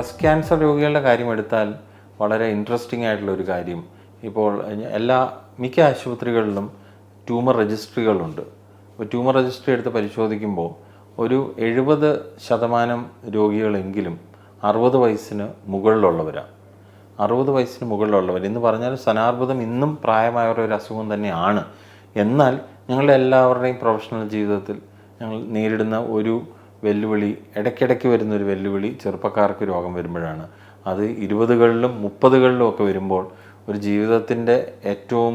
Breast cancer രോഗികളുടെ കാര്യം എടുത്താൽ വളരെ ഇൻട്രസ്റ്റിംഗ് ആയിട്ടുള്ള ഒരു കാര്യം. ഇപ്പോൾ എല്ലാ മിക്ക ആശുപത്രികളിലും ട്യൂമർ രജിസ്ട്രികളുണ്ട്. അപ്പോൾ ട്യൂമർ രജിസ്ട്രി എടുത്ത് പരിശോധിക്കുമ്പോൾ ഒരു എഴുപത് ശതമാനം രോഗികളെങ്കിലും അറുപത് വയസ്സിന് മുകളിലുള്ളവരാണ്. അറുപത് വയസ്സിന് മുകളിലുള്ളവർ എന്ന് പറഞ്ഞാൽ സ്തനാർബുദം ഇന്നും പ്രായമായവരുടെ ഒരു അസുഖം തന്നെയാണ്. എന്നാൽ ഞങ്ങളുടെ എല്ലാവരുടെയും പ്രൊഫഷണൽ ജീവിതത്തിൽ ഞങ്ങൾ നേരിടുന്ന ഒരു വെല്ലുവിളി ഇടയ്ക്കിടയ്ക്ക് വരുന്നൊരു വെല്ലുവിളി ചെറുപ്പക്കാർക്ക് രോഗം വരുമ്പോഴാണ്. അത് ഇരുപതുകളിലും മുപ്പതുകളിലും ഒക്കെ വരുമ്പോൾ ഒരു ജീവിതത്തിന്റെ ഏറ്റവും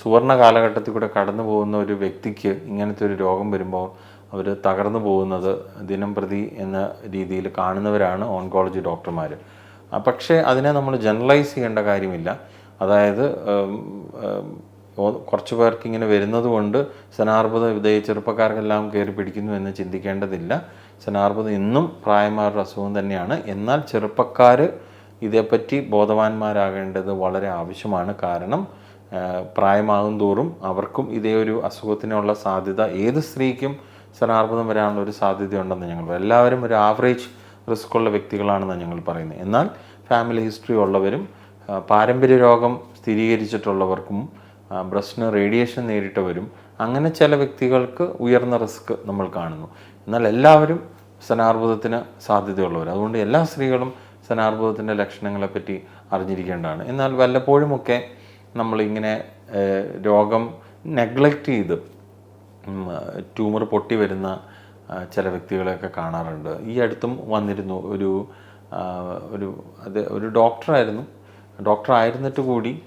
സുവർണ കാലഘട്ടത്തിൽ കൂടെ കടന്നു പോകുന്ന ഒരു വ്യക്തിക്ക് ഇങ്ങനത്തെ ഒരു രോഗം വരുമ്പോൾ അവർ തകർന്നു പോകുന്നത് ദിനം പ്രതി എന്ന രീതിയിൽ കാണുന്നവരാണ് ഓൺകോളജി ഡോക്ടർമാർ. പക്ഷേ അതിനെ നമ്മൾ ജനറലൈസ് ചെയ്യേണ്ട കാര്യമില്ല. അതായത് കുറച്ച് പേർക്ക് ഇങ്ങനെ വരുന്നത് കൊണ്ട് സ്തനാർബുദം ഇതേ ചെറുപ്പക്കാർക്കെല്ലാം കയറി പിടിക്കുന്നു എന്ന് ചിന്തിക്കേണ്ടതില്ല. സ്തനാർബുദം ഇന്നും പ്രായമാരുടെ അസുഖം തന്നെയാണ്. എന്നാൽ ചെറുപ്പക്കാർ ഇതേപ്പറ്റി ബോധവാന്മാരാകേണ്ടത് വളരെ ആവശ്യമാണ്. കാരണം പ്രായമാകും തോറും അവർക്കും ഇതേ ഒരു അസുഖത്തിനുള്ള സാധ്യത ഏത് സ്ത്രീക്കും സ്തനാർബുദം വരാനുള്ള ഒരു സാധ്യതയുണ്ടെന്ന് ഞങ്ങൾ. എല്ലാവരും ഒരു ആവറേജ് റിസ്ക് ഉള്ള വ്യക്തികളാണെന്ന് ഞങ്ങൾ പറയുന്നത്. എന്നാൽ ഫാമിലി ഹിസ്റ്ററി ഉള്ളവരും പാരമ്പര്യ രോഗം സ്ഥിരീകരിച്ചിട്ടുള്ളവർക്കും ബ്രസ്റ്റിന് റേഡിയേഷൻ നേരിട്ടവരും അങ്ങനെ ചില വ്യക്തികൾക്ക് ഉയർന്ന റിസ്ക് നമ്മൾ കാണുന്നു. എന്നാൽ എല്ലാവരും സ്തനാർബുദത്തിന് സാധ്യതയുള്ളവർ. അതുകൊണ്ട് എല്ലാ സ്ത്രീകളും സ്തനാർബുദത്തിന്റെ ലക്ഷണങ്ങളെപ്പറ്റി അറിഞ്ഞിരിക്കേണ്ടതാണ്. എന്നാൽ വല്ലപ്പോഴുമൊക്കെ നമ്മളിങ്ങനെ രോഗം നെഗ്ലക്റ്റ് ചെയ്ത് ട്യൂമർ പൊട്ടി വരുന്ന ചില വ്യക്തികളെയൊക്കെ കാണാറുണ്ട്. ഈ അടുത്തും വന്നിരുന്നു ഒരു ഒരു അത് ഒരു ഡോക്ടറായിരുന്നു ഡോക്ടർ ആയിരുന്നിട്ട് കൂടി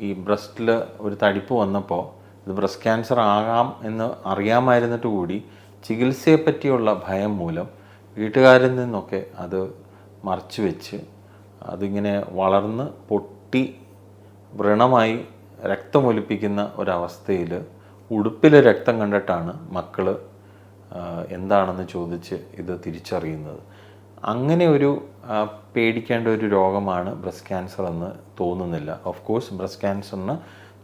ഈ ബ്രസ്റ്റിൽ ഒരു തടിപ്പ് വന്നപ്പോൾ ഇത് ബ്രസ്റ്റ് ക്യാൻസർ ആകാം എന്ന് അറിയാമായിരുന്നിട്ട് കൂടി ചികിത്സയെ പറ്റിയുള്ള ഭയം മൂലം വീട്ടുകാരിൽ നിന്നൊക്കെ അത് മറച്ചു വെച്ച് അതിങ്ങനെ വളർന്ന് പൊട്ടി വ്രണമായി രക്തമൊലിപ്പിക്കുന്ന ഒരവസ്ഥയിൽ ഉടുപ്പിൽ രക്തം കണ്ടിട്ടാണ് മക്കൾ എന്താണെന്ന് ചോദിച്ച് ഇത് തിരിച്ചറിയുന്നത്. അങ്ങനെ ഒരു പേടിക്കേണ്ട ഒരു രോഗമാണ് ബ്രസ്റ്റ് ക്യാൻസർ എന്ന് തോന്നുന്നില്ല. ഓഫ് കോഴ്സ് ബ്രസ്റ്റ് ക്യാൻസറിന്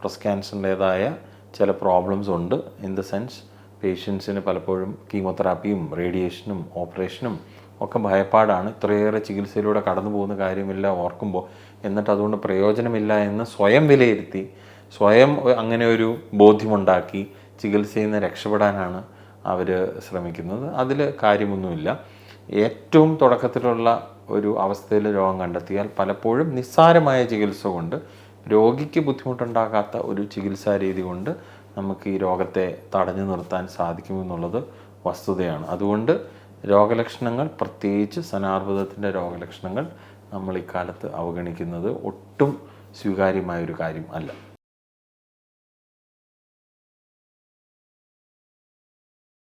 ബ്രസ്റ്റ് ക്യാൻസറിന്റേതായ ചില പ്രോബ്ലംസ് ഉണ്ട്. ഇൻ ദ സെൻസ് പേഷ്യൻസിന് പലപ്പോഴും കീമോതെറാപ്പിയും റേഡിയേഷനും ഓപ്പറേഷനും ഒക്കെ ഭയപ്പാടാണ്. ഇത്രയേറെ ചികിത്സയിലൂടെ കടന്നു പോകുന്ന കാര്യമില്ല ഓർക്കുമ്പോൾ എന്നിട്ട് അതുകൊണ്ട് പ്രയോജനമില്ല എന്ന് സ്വയം വിലയിരുത്തി സ്വയം അങ്ങനെ ഒരു ബോധ്യമുണ്ടാക്കി ചികിത്സയിൽ നിന്ന് രക്ഷപ്പെടാനാണ് അവർ ശ്രമിക്കുന്നത്. അതിൽ കാര്യമൊന്നുമില്ല. ഏറ്റവും തുടക്കത്തിലുള്ള ഒരു അവസ്ഥയിൽ രോഗം കണ്ടെത്തിയാൽ പലപ്പോഴും നിസ്സാരമായ ചികിത്സ കൊണ്ട് രോഗിക്ക് ബുദ്ധിമുട്ടുണ്ടാകാത്ത ഒരു ചികിത്സാ രീതി കൊണ്ട് നമുക്ക് ഈ രോഗത്തെ തടഞ്ഞു നിർത്താൻ സാധിക്കുമെന്നുള്ളത് വസ്തുതയാണ്. അതുകൊണ്ട് രോഗലക്ഷണങ്ങൾ പ്രത്യേകിച്ച് സനാർബുദത്തിന്റെ രോഗലക്ഷണങ്ങൾ നമ്മൾ ഇക്കാലത്ത് അവഗണിക്കുന്നത് ഒട്ടും സ്വീകാര്യമായ ഒരു കാര്യം അല്ല.